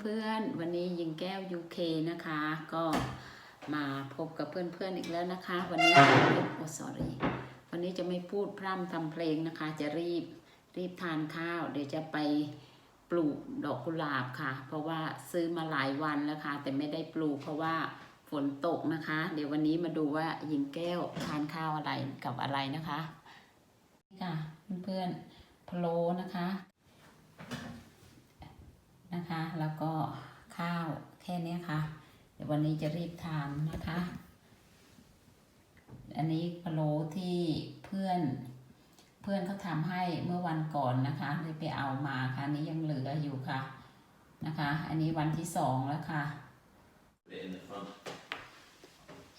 เพื่อนๆ วันนี้ยิงแก้ว UK นะคะ ก็มาพบกับเพื่อนๆอีกแล้วนะคะ วันนี้จะไม่โอ้ sorry วันนี้จะไม่พูดพร่ำทำเพลงนะคะ จะรีบรีบทานข้าว เดี๋ยวจะไปปลูกดอกกุหลาบค่ะ เพราะว่าซื้อมาหลายวันแล้วค่ะ แต่ไม่ได้ปลูกเพราะว่าฝนตกนะคะ เดี๋ยววันนี้มาดูว่ายิงแก้วทานข้าวอะไรกับอะไรนะคะนี่ค่ะเพื่อนๆพะโลนะคะ นะคะ แล้วก็ข้าวแค่นี้ค่ะ เดี๋ยววันนี้จะรีบทานนะคะ อันนี้พะโล้ที่เพื่อนเพื่อนเขาทำให้เมื่อวันก่อนนะคะเลยไปเอามาค่ะนี้ยังเหลืออยู่ค่ะนะคะ อันนี้วันที่สองแล้วค่ะ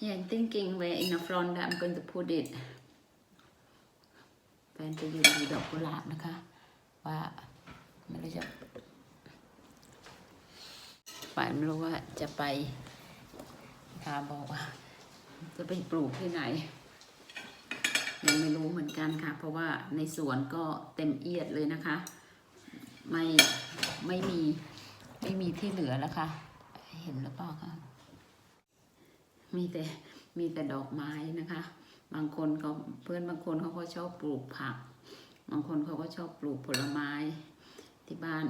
Yeah, I'm thinking where in the front that I'm going to put it แฟนจะอยืนดูดอกกุหลาบนะคะ ว่าไม่รู้จะ ฝ่ายไม่รู้ว่าจะไปค่ะบอกว่า จะไปปลูกที่ไหน ยังไม่รู้เหมือนกันค่ะ เพราะว่าในสวนก็เต็มเอียดเลยนะคะ ไม่ไม่มีไม่มีที่เหลือแล้วค่ะ เห็นหรือเปล่าคะมีแต่มีแต่ดอกไม้นะคะ บางคนเขาเพื่อนบางคนเขาก็ชอบปลูกผัก บางคนเขาก็ชอบปลูกผลไม้ที่บ้าน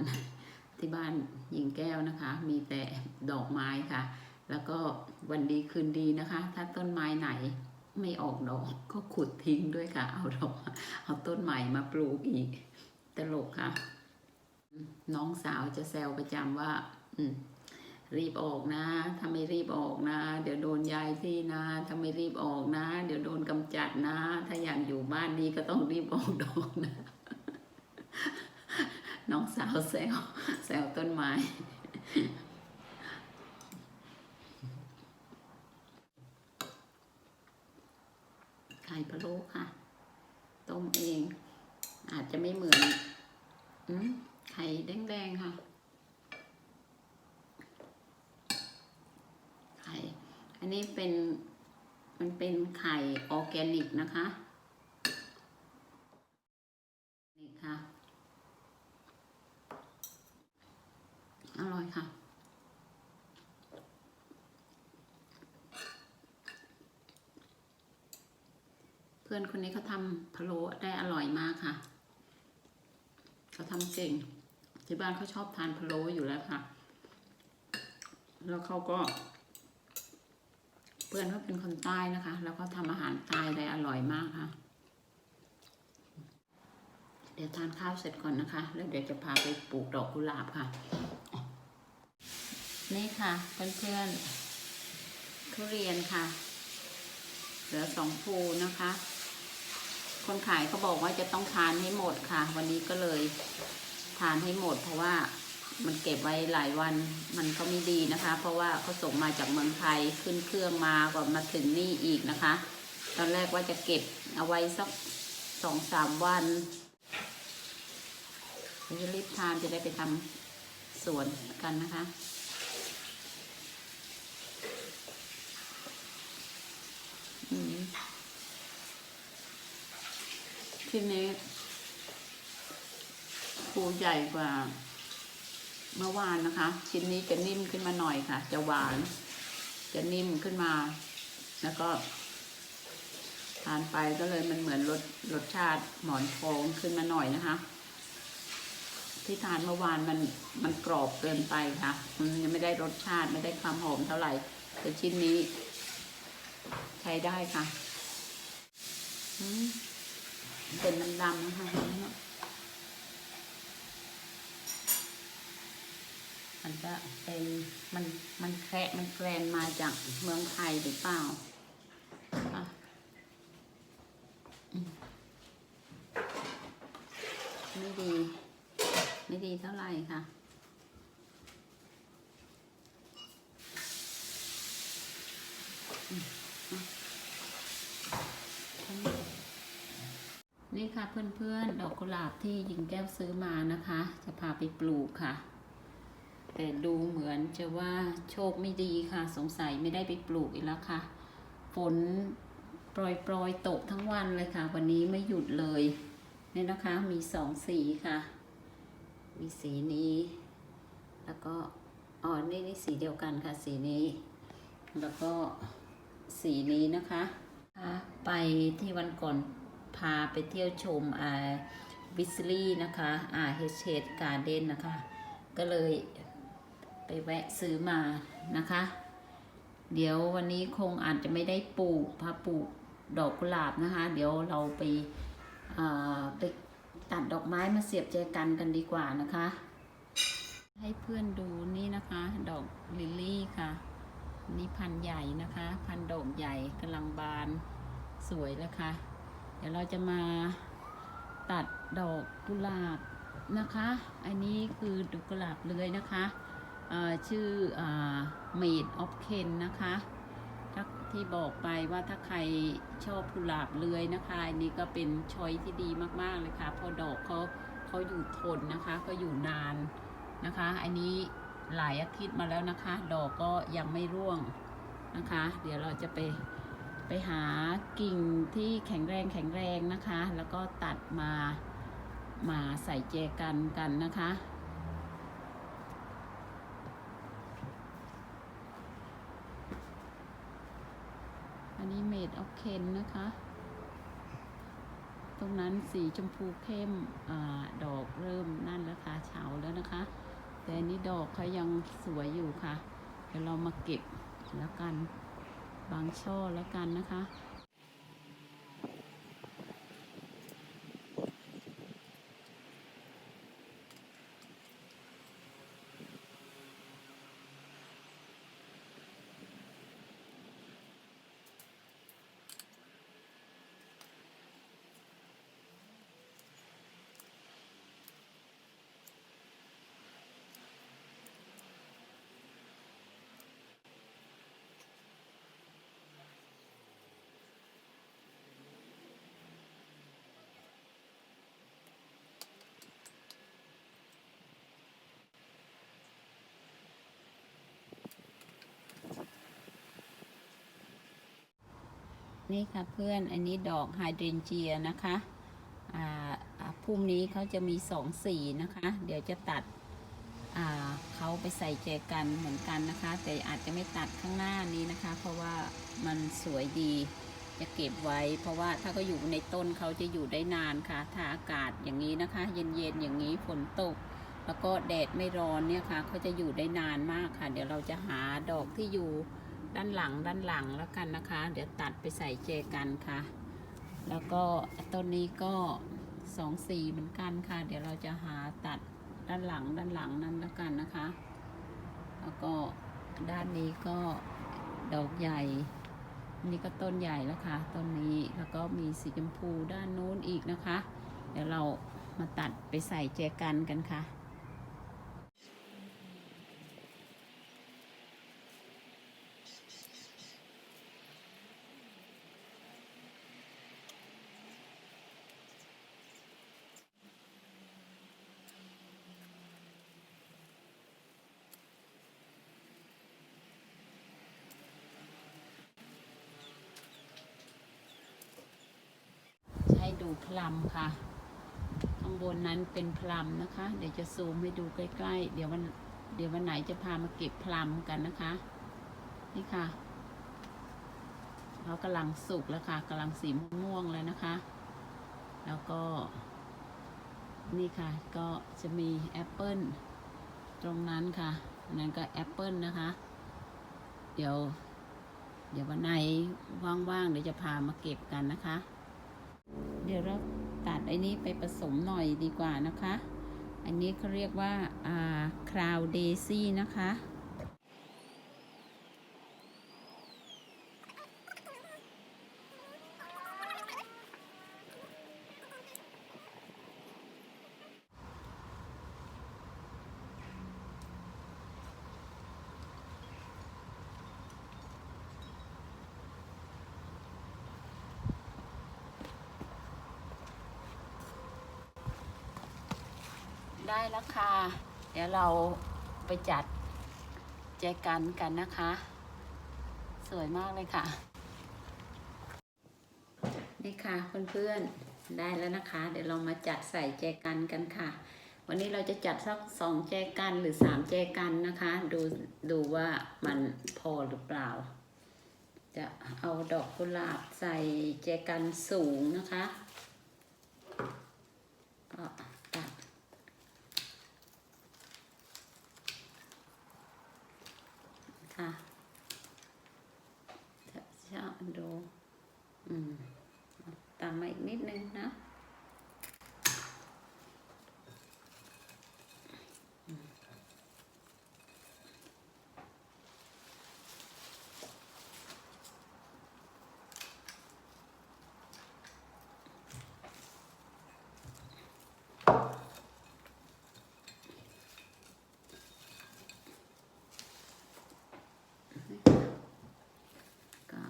ที่บ้านหญิงแก้วนะคะ มีแต่ดอกไม้ค่ะ แล้วก็วันดีคืนดีนะคะ ถ้าต้นไม้ไหนไม่ออกดอกก็ขุดทิ้งด้วยค่ะ เอาดอกเอาต้นใหม่มาปลูกอีกตลกค่ะ น้องสาวจะแซวประจำว่า อืมรีบออกนะ ถ้าไม่รีบออกนะ เดี๋ยวโดนยายที่นะ ถ้าไม่รีบออกนะ เดี๋ยวโดนกำจัดนะ ถ้าอยากอยู่บ้านนี้ก็ต้องรีบออกดอกนะ น้องสาวแซวแซวต้นไม้ไข่พะโล้ค่ะ ต้มเอง อาจจะไม่เหมือนอไข่แดงๆค่ะ ไข่ อันนี้เป็นมันเป็นไข่ออร์แกนิกนะคะ นี่ค่ะ อร่อยค่ะ เพื่อนคนนี้เขาทำพะโล้ได้อร่อยมากค่ะเขาทำเก่งที่บ้านเขาชอบทานพะโล้อยู่แล้วค่ะ แล้วเขาก็ เพื่อนเขาเป็นคนใต้นะคะ แล้วก็ทำอาหารใต้ได้อร่อยมากค่ะ เดี๋ยวทานข้าวเสร็จก่อนนะคะ แล้วเดี๋ยวจะพาไปปลูกดอกกุหลาบค่ะ นี่ค่ะเพื่อนๆทุเรียนค่ะ เหลือสองภูนะคะ คนขายเขาบอกว่าจะต้องทานให้หมดค่ะ วันนี้ก็เลยทานให้หมด เพราะว่ามันเก็บไว้หลายวันมันก็ไม่ดีนะคะ เพราะว่าเขาส่งมาจากเมืองไทยขึ้นเครื่องมากว่ามาถึงนี่อีกนะคะ ตอนแรกว่าจะเก็บเอาไว้สักสองสามวันเดี๋ยวจะรีบทานจะได้ไปทำสวนกันนะคะ ทีนี้ภูใหญ่กว่า เมื่อวานนะคะ ชิ้นนี้จะนิ่มขึ้นมาหน่อยค่ะ จะหวาน จะนิ่มขึ้นมา แล้วก็ ทานไปก็เลยมันเหมือนรสรสชาติหมอนทองขึ้นมาหน่อยนะคะ ที่ทานเมื่อวานมันมันกรอบเกินไปค่ะ มันยังไม่ได้รสชาติไม่ได้ความหอมเท่าไหร่แต่ชิ้นนี้ ใช้ได้ค่ะ อืม เป็นดำๆนะคะมันจะเป็นมันมันแคระมันแกรนมาจากเมืองไทยหรือเปล่าไม่ดี ไม่ดีเท่าไหร่ค่ะนี่ ค่ะเพื่อนๆ ดอกกุหลาบที่หญิงแก้วซื้อมานะคะ จะพาไปปลูกค่ะ แต่ดูเหมือนจะว่าโชคไม่ดีค่ะสงสัยไม่ได้ไปปลูกอีกแล้วค่ะ ฝนโปรยโปรยๆตกทั้งวันเลยค่ะ วันนี้ไม่หยุดเลยนี่นะคะมีสองสีค่ะ มีสีนี้ แล้วก็อ๋อนี่นี่สีเดียวกันค่ะ สีนี้ แล้วก็สีนี้นะคะอะไปที่วันก่อน พาไปเที่ยวชมอ่าวิสลี่นะคะอ่าเฮเชดการ์เด้นนะคะ ก็เลยไปแวะซื้อมานะคะ เดี๋ยววันนี้คงอาจจะไม่ได้ปลูกพาปลูกดอกกุหลาบนะคะ เดี๋ยวเราไปอ่ไปตัดดอกไม้มาเสียบแจกันกันดีกว่านะคะ ให้เพื่อนดูนี่นะคะ ดอกลิลลี่ค่ะนี่พันใหญ่นะคะ พันดอกใหญ่กำลังบานสวยแล้วค่ะ เดี๋ยวเราจะมาตัดดอกกุหลาบนะคะ อันนี้คือดอกกุหลาบเลื้อยนะคะชื่อเมดออฟเคนนะคะถ้าที่บอกไปว่าถ้าใครชอบกุหลาบเลื้อยนะคะอันนี้ก็เป็นช้อยที่ดีมากๆเลยค่ะพราะดอกเขาเขาอยู่ทนนะคะเขาอยู่นานนะคะ อันนี้หลายอาทิตย์มาแล้วนะคะ ดอกก็ยังไม่ร่วงนะคะ เดี๋ยวเราจะไป ไปหากิ่งที่แข็งแรงแข็งแรงนะคะ แล้วก็ตัดมามาใส่เจกันกันนะคะ อันนี้เมดออฟเคนนะคะ ตรงนั้นสีชมพูเข้มอดอกเริ่มนั่นแล้วค่ะเฉาแล้วนะคะ แต่อันนี้ดอกเขายังสวยอยู่ค่ะ เดี๋ยวเรามาเก็บแล้วกัน บางช่อแล้วกันนะคะ นี่ค่ะเพื่อนอันนี้ดอกไฮเดรนเจียนะคะพุ่มนี้เขาจะมีสองสีนะคะ เดี๋ยวจะตัดเขาไปใส่แจกันเหมือนกันนะคะ แต่อาจจะไม่ตัดข้างหน้านี้นะคะ เพราะว่ามันสวยดีจะเก็บไว้ เพราะว่าถ้าก็อยู่ในต้นเขาจะอยู่ได้นานค่ะ ถ้าอากาศอย่างนี้นะคะ เย็นๆอย่างนี้ฝนตก แล้วก็แดดไม่ร้อนเนี่ยค่ะเขาจะอยู่ได้นานมากค่ะ เดี๋ยวเราจะหาดอกที่อยู่ ด้านหลังด้านหลังแล้วกันนะคะ เดี๋ยวตัดไปใส่เจกันค่ะ แล้วก็ต้นนี้ก็สองสีเหมือนกันค่ะ เดี๋ยวเราจะหาตัดด้านหลังด้านหลังนั้นแล้วกันนะคะ แล้วก็ด้านนี้ก็ดอกใหญ่นนี่ก็ต้นใหญ่แล้วค่ะต้นนี้แล้วก็มีสีชมพูด้านนู้นอีกนะคะ เดี๋ยวเรามาตัดไปใส่เจกันกันค่ะ ลูพลัมค่ะ ข้างบนนั้นเป็นพลัมนะคะ เดี๋ยวจะซูมให้ดูใกล้ๆ เดี๋ยววันเดี๋ยววันไหนจะพามาเก็บพลัมกันนะคะ นี่ค่ะเขากำลังสุกแล้วค่ะกำลังสีม่วงแล้วนะคะ แล้วก็ นี่ค่ะ ก็จะมีแอปเปิลตรงนั้นค่ะนนั้นก็แอปเปิลนะคะ เดี๋ยว เดี๋ยววันไหนว่างๆเดี๋ยวจะพามาเก็บกันนะคะ ดี๋ยวเราตัดไอ้นี้ไปผสมหน่อยดีกว่านะคะ อันนี้เขาเรียกว่าอ่าคราวเดซี่นะคะ ได้แล้วค่ะ เดี๋ยวเราไปจัดแจกันกันนะคะ สวยมากเลยค่ะ นี่ค่ะเพื่อนๆได้แล้วนะคะ เดี๋ยวเรามาจัดใส่แจกันกันค่ะ วันนี้เราจะจัดสักสองแจกันหรือสามแจกันนะคะ ดูดูว่ามันพอหรือเปล่า จะเอาดอกกุหลาบใส่แจกันสูงนะคะก็ตัดค่ะจะชอบดู อืม ตามมาอีกนิดนึงนะ ก็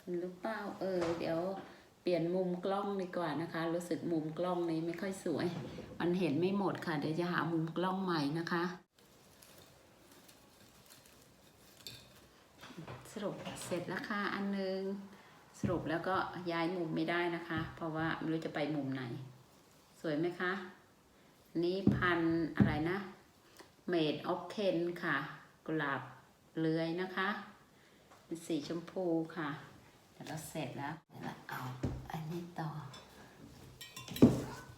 เหรือเปล่าเออ เดี๋ยวเปลี่ยนมุมกล้องดีกว่านะคะ รู้สึกมุมกล้องนี้ไม่ค่อยสวย มันเห็นไม่หมดค่ะ เดี๋ยวจะหามุมกล้องใหม่นะคะ สรุปเสร็จแล้วค่ะอันนึง สรุปแล้วก็ย้ายมุมไม่ได้นะคะ เพราะว่าไม่รู้จะไปมุมไหน สวยไหมคะนี้พันอะไรนะ Made of Ken ค่ะ กุหลาบเลื้อยนะคะเป็นสีชมพูค่ะ เดี๋ยวเราเสร็จแล้วเดี๋ยวเราเอาอันนี้ต่อ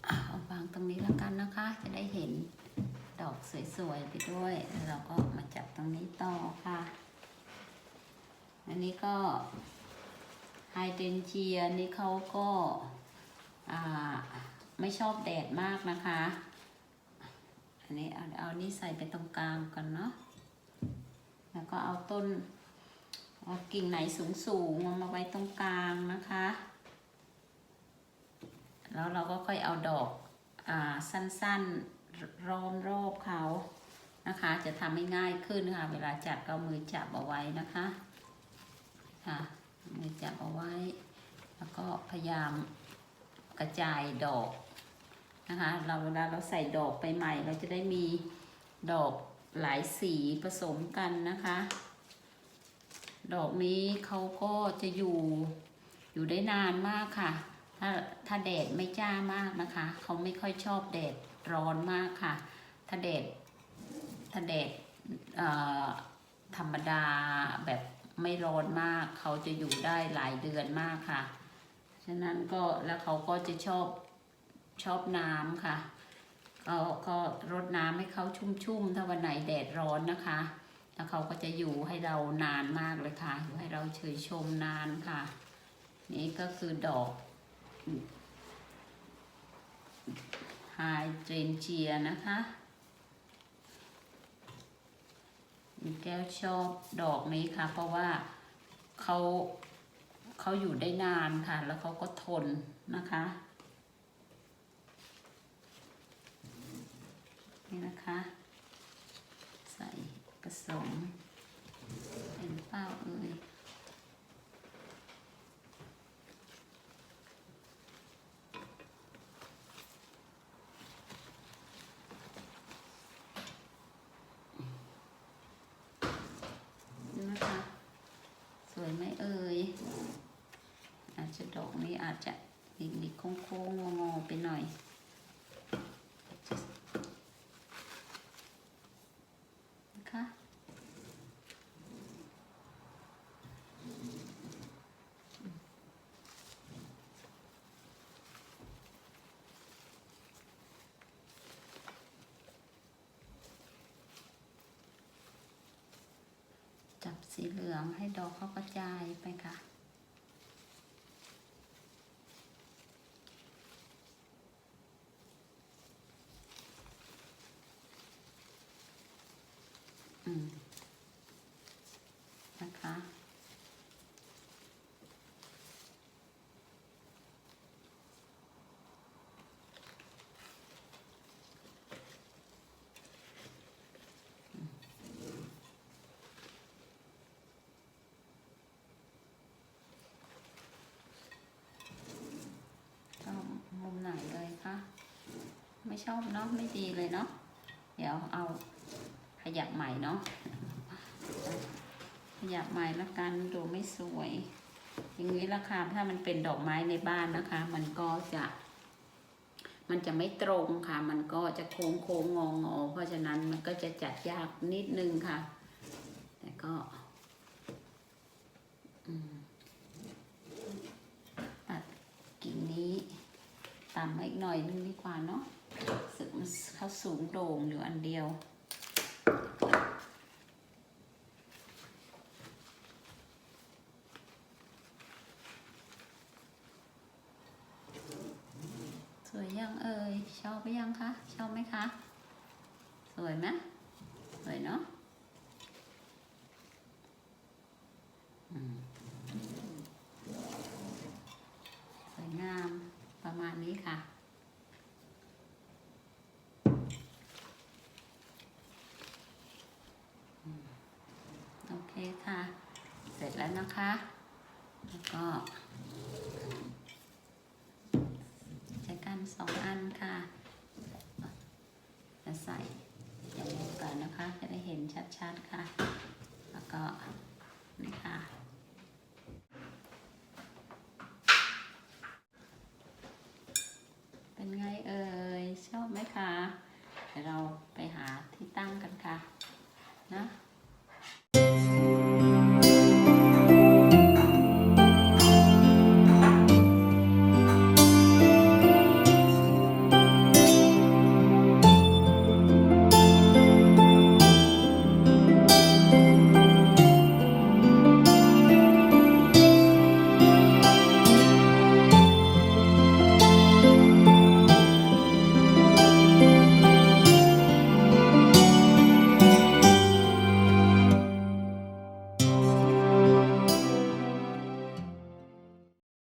เอาวางตรงนี้แล้วกันนะคะ จะได้เห็นดอกสวยๆไปด้วยแล้วเราก็มาจับตรงนี้ต่อค่ะ อันนี้ก็ไฮเดนเจียนี่เขาก็าไม่ชอบแดดมากนะคะ อันนี้เอาเอานี่ใส่ไปตรงกลางก่อนเนาะแล้วก็เอาต้น กิ่งไหนสูงสูงๆเอามาไว้ตรงกลางนะคะ แล้วเราก็ค่อยเอาดอกอ่าสั้นๆร้อมรอบเขานะคะ จะทำให้ง่ายขึ้นค่ะ เวลาจับก็มือจับเอาไว้นะคะค่ะมือจับเอาไว้ แล้วก็พยายามกระจายดอกนะคะ เราเวลาเราใส่ดอกไปใหม่ เราจะได้มีดอกหลายสีผสมกันนะคะ ดอกนี้เขาก็จะอยู่อยู่ได้นานมากค่ะ ถ้าถ้าแดดไม่จ้ามากนะคะ เขาไม่ค่อยชอบแดดร้อนมากค่ะ ถ้าแดดถ้าแดดธรรมดาแบบไม่ร้อนมาก เขาจะอยู่ได้หลายเดือนมากค่ะ ฉะนั้นก็แล้วเขาก็จะชอบชอบน้ำค่ะ ก็ก็รดน้ำให้เขาชุ่มๆ ถ้าวันไหนแดดร้อนนะคะ แล้วเขาก็จะอยู่ให้เรานานมากเลยค่ะอยู่ให้เราเฉยชมนานค่ะ นี่ก็คือดอกไฮเดรนเจียนะคะมีแก้วชอบดอกนี้ค่ะ เพราะว่าเขาเขาอยู่ได้นานค่ะ แล้วเขาก็ทนนะคะ นี่นะคะ สมเป็นเป้าเอ่ยนี่นะคะ สวยไหมเอ่ยอาจจะดอกนี้อาจจะหลิกๆโค้งๆงอๆไปหน่อย นะคะ จับ สีเหลืองให้ดอกเขากระจายไปค่ะ อืม นะคะ ชอบมุมไหนเลยคะ ไม่ชอบเนาะไม่ดีเลยเนาะเดี๋ยวเอาขยับใหม่เนาะขยับใหม่ละกันดูไม่สวย อย่างนี้ราคาถ้ามันเป็นดอกไม้ในบ้านนะคะ มันก็จะมันจะไม่ตรงค่ะ มันก็จะโค้งโค้งงองอเพราะฉะนั้นมันก็จะจัดยากนิดนึงค่ะ แต่ก็อืมตัดกิ่งนี้ต่ำมาอีกหน่อยนึงดีกว่าเนาะ เขาสูงโด่งอยู่ออันเดียว สวยยังเอ่ยชอบไปยังคะ ชอบไหมคะ สวยไหมสวยเนาะอืมสวยงามประมาณนี้ค่ะ อืมโอเคค่ะ เส ร็จแล้วนะคะ แล้วก็ ใช้กันสองอันค่ะจะใส่อย่างนี้ก่อนนะคะ จะได้เห็นชัดๆค่ะ แล้วก็นี่ค่ะ